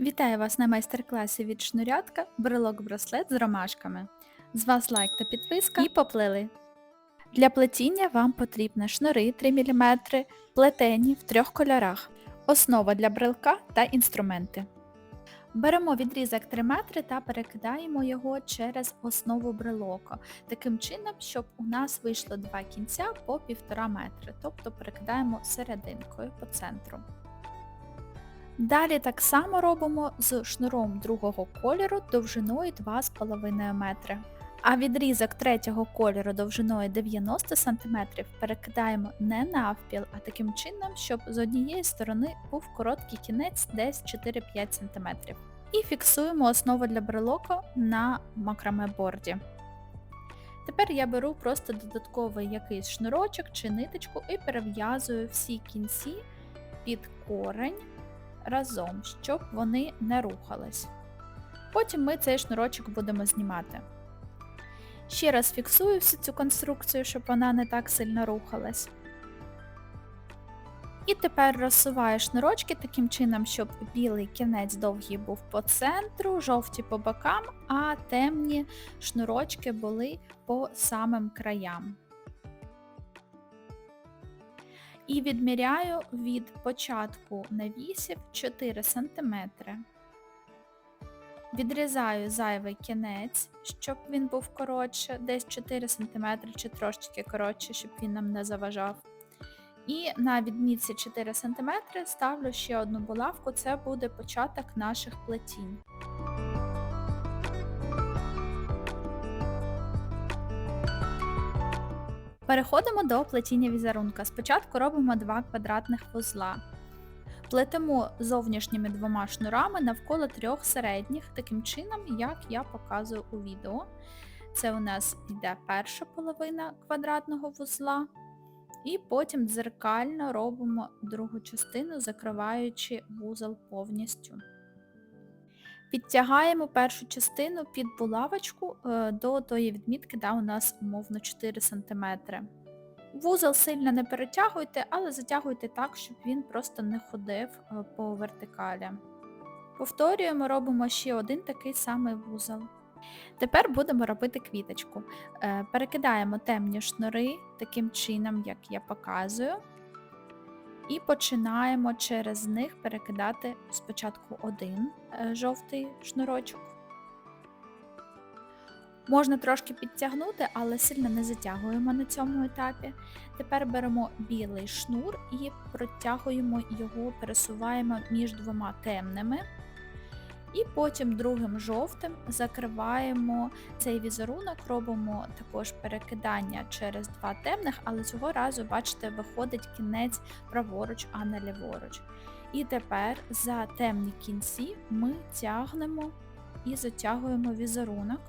Вітаю вас на майстер-класі від шнурятка брелок-браслет з ромашками. З вас лайк та підписка і поплили. Для плетіння вам потрібні шнури 3 мм, плетені в трьох кольорах, основа для брелка та інструменти. Беремо відрізок 3 метри та перекидаємо його через основу брелока, таким чином, щоб у нас вийшло два кінця по 1,5 метри, тобто перекидаємо серединкою по центру. Далі так само робимо з шнуром другого кольору довжиною 2,5 метри. А відрізок третього кольору довжиною 90 см перекидаємо не навпіл, а таким чином, щоб з однієї сторони був короткий кінець десь 4-5 см. І фіксуємо основу для брелока на макраме борді. Тепер я беру просто додатковий якийсь шнурочок чи ниточку і перев'язую всі кінці під корень разом, щоб вони не рухались. Потім ми цей шнурочок будемо знімати. Ще раз фіксую всю цю конструкцію, щоб вона не так сильно рухалась. І тепер розсуваю шнурочки таким чином, щоб білий кінець довгий був по центру, жовті по бокам, а темні шнурочки були по самим краям. І відміряю від початку навісів 4 см. Відрізаю зайвий кінець, щоб він був коротше, десь 4 см чи трошечки коротше, щоб він нам не заважав. І на відмітці 4 см ставлю ще одну булавку, це буде початок наших плетінь. Переходимо до плетіння візерунка. Спочатку робимо два квадратних вузла. Плетемо зовнішніми двома шнурами навколо трьох середніх, таким чином, як я показую у відео. Це у нас йде перша половина квадратного вузла, і потім дзеркально робимо другу частину, закриваючи вузол повністю. Підтягаємо першу частину під булавочку е, до тої відмітки, де у нас умовно 4 см. Вузол сильно не перетягуйте, але затягуйте так, щоб він просто не ходив е, по вертикалі. Повторюємо, робимо ще один такий самий вузол. Тепер будемо робити квіточку. Е, перекидаємо темні шнури таким чином, як я показую. І починаємо через них перекидати спочатку один е, жовтий шнурочок. Можна трошки підтягнути, але сильно не затягуємо на цьому етапі. Тепер беремо білий шнур і протягуємо його, пересуваємо між двома темними. І потім другим жовтим закриваємо цей візерунок, робимо також перекидання через два темних, але цього разу, бачите, виходить кінець праворуч, а не ліворуч. І тепер за темні кінці ми тягнемо і затягуємо візерунок.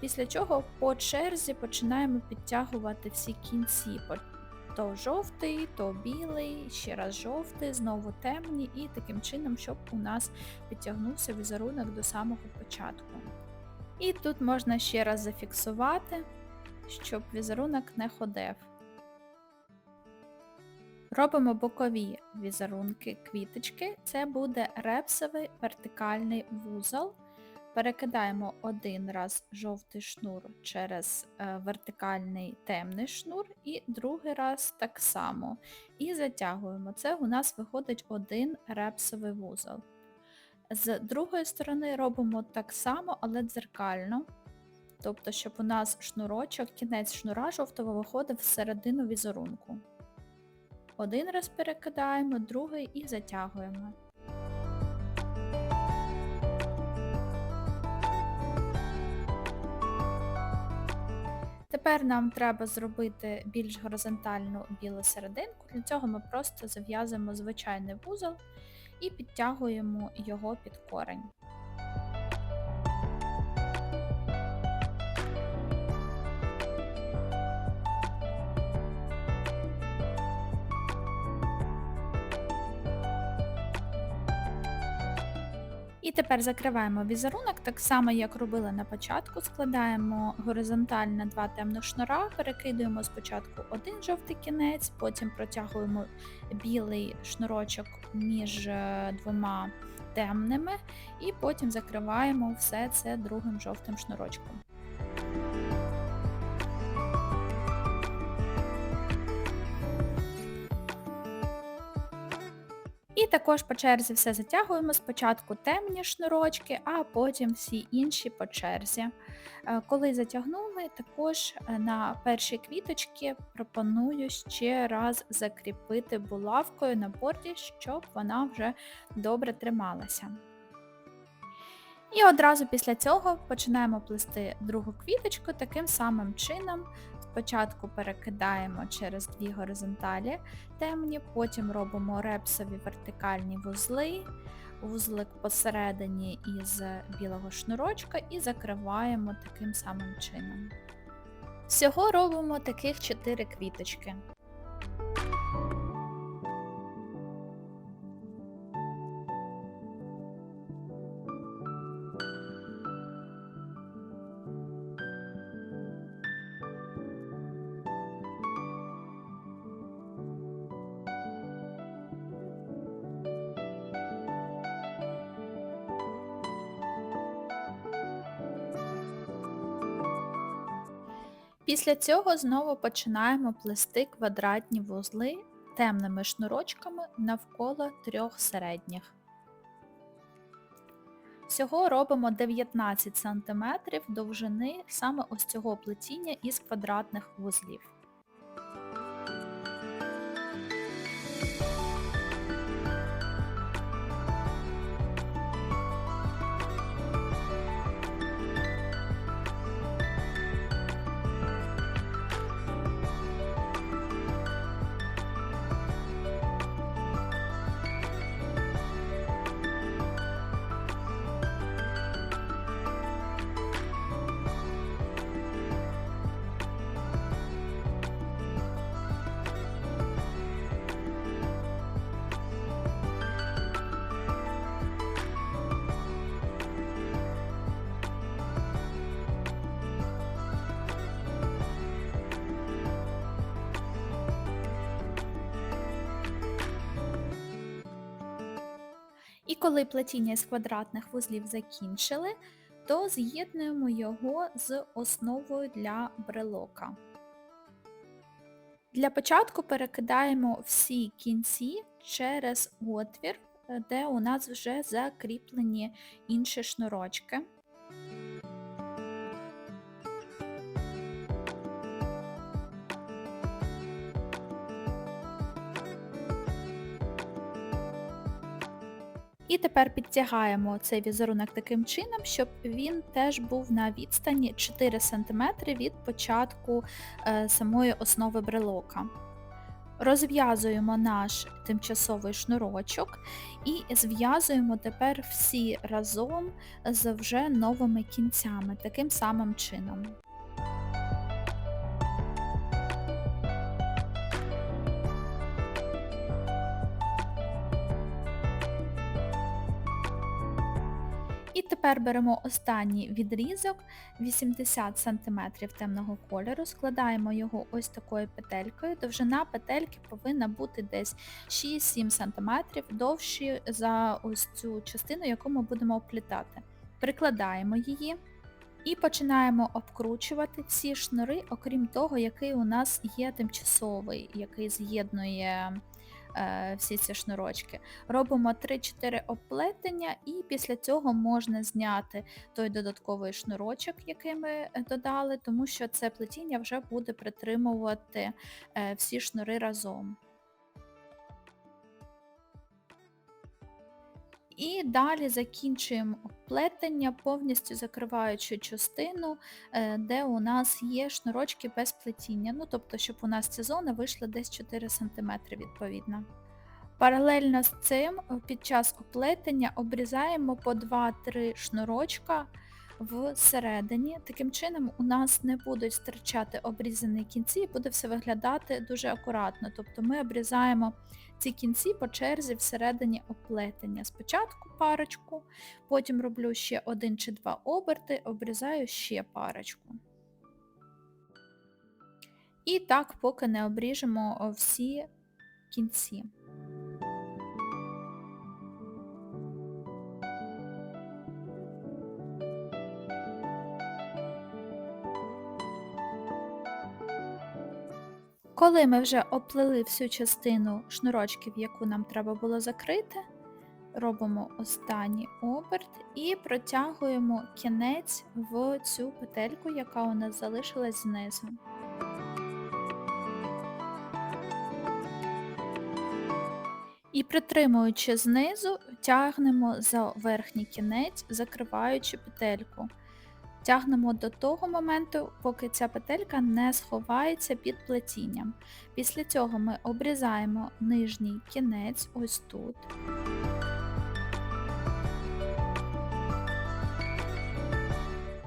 Після чого по черзі починаємо підтягувати всі кінці. То жовтий, то білий, ще раз жовтий, знову темні, і таким чином, щоб у нас підтягнувся візерунок до самого початку. І тут можна ще раз зафіксувати, щоб візерунок не ходив. Робимо бокові візерунки квіточки, це буде репсовий вертикальний вузол. Перекидаємо один раз жовтий шнур через е, вертикальний темний шнур, і другий раз так само. І затягуємо. Це у нас виходить один репсовий вузол. З другої сторони робимо так само, але дзеркально. Тобто, щоб у нас шнурочок, кінець шнура жовтого виходив всередину візерунку. Один раз перекидаємо, другий і затягуємо. Тепер нам треба зробити більш горизонтальну білу серединку. Для цього ми просто зав'язуємо звичайний вузол і підтягуємо його під корень. І тепер закриваємо візерунок, так само, як робили на початку, складаємо горизонтально два темних шнура, перекидуємо спочатку один жовтий кінець, потім протягуємо білий шнурочок між е, двома темними і потім закриваємо все це другим жовтим шнурочком. І також по черзі все затягуємо, спочатку темні шнурочки, а потім всі інші по черзі. Е, коли затягнули, також е, на перші квіточки пропоную ще раз закріпити булавкою на борді, щоб вона вже добре трималася. І одразу після цього починаємо плести другу квіточку таким самим чином. Спочатку перекидаємо через дві горизонталі темні, потім робимо репсові вертикальні вузли, вузлик посередині із білого шнурочка і закриваємо таким самим чином. Всього робимо таких 4 квіточки. Після цього знову починаємо плести квадратні вузли темними шнурочками навколо трьох середніх. Всього робимо 19 см довжини саме ось цього плетіння із квадратних вузлів. Коли плетіння з квадратних вузлів закінчили, то з'єднуємо його з основою для брелока. Для початку перекидаємо всі кінці через отвір, де у нас вже закріплені інші шнурочки. І тепер підтягаємо цей візерунок таким чином, щоб він теж був на відстані 4 см від початку е, самої основи брелока. Розв'язуємо наш тимчасовий шнурочок і зв'язуємо тепер всі разом з вже новими кінцями, таким самим чином. І тепер беремо останній відрізок 80 см темного кольору, складаємо його ось такою петелькою. Довжина петельки повинна бути десь 6-7 см довші за ось цю частину, яку ми будемо оплітати. Прикладаємо її. І починаємо обкручувати ці шнури, окрім того, який у нас є тимчасовий, який з'єднує всі ці шнурочки. Робимо 3-4 оплетення і після цього можна зняти той додатковий шнурочок, який ми е, додали, тому що це плетіння вже буде притримувати е, всі шнури разом. І далі закінчуємо оплетення, повністю закриваючи частину, е, де у нас є шнурочки без плетіння. Ну, тобто, щоб у нас ці зони вийшли десь 4 см відповідно. Паралельно з цим під час оплетення обрізаємо по 2-3 шнурочка всередині. Таким чином у нас не будуть стирчати обрізані кінці і буде все виглядати дуже акуратно. Тобто ми обрізаємо ці кінці по черзі всередині оплетення. Спочатку парочку, потім роблю ще один чи два оберти, обрізаю ще парочку. І так, поки не обріжемо всі кінці. Коли ми вже оплели всю частину шнурочків, яку нам треба було закрити, робимо останній оберт і протягуємо кінець в цю петельку, яка у нас залишилась знизу. І притримуючи знизу, тягнемо за верхній кінець, закриваючи петельку. Тягнемо до того моменту, поки ця петелька не сховається під плетінням. Після цього ми обрізаємо нижній кінець ось тут.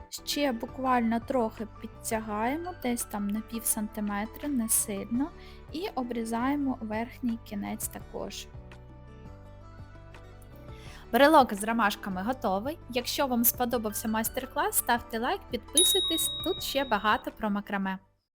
Ще буквально трохи підтягаємо, десь там на пів сантиметра, не сильно, і обрізаємо верхній кінець також. Брелок з ромашками готовий. Якщо вам сподобався майстер-клас, ставте лайк, підписуйтесь, тут ще багато про макраме.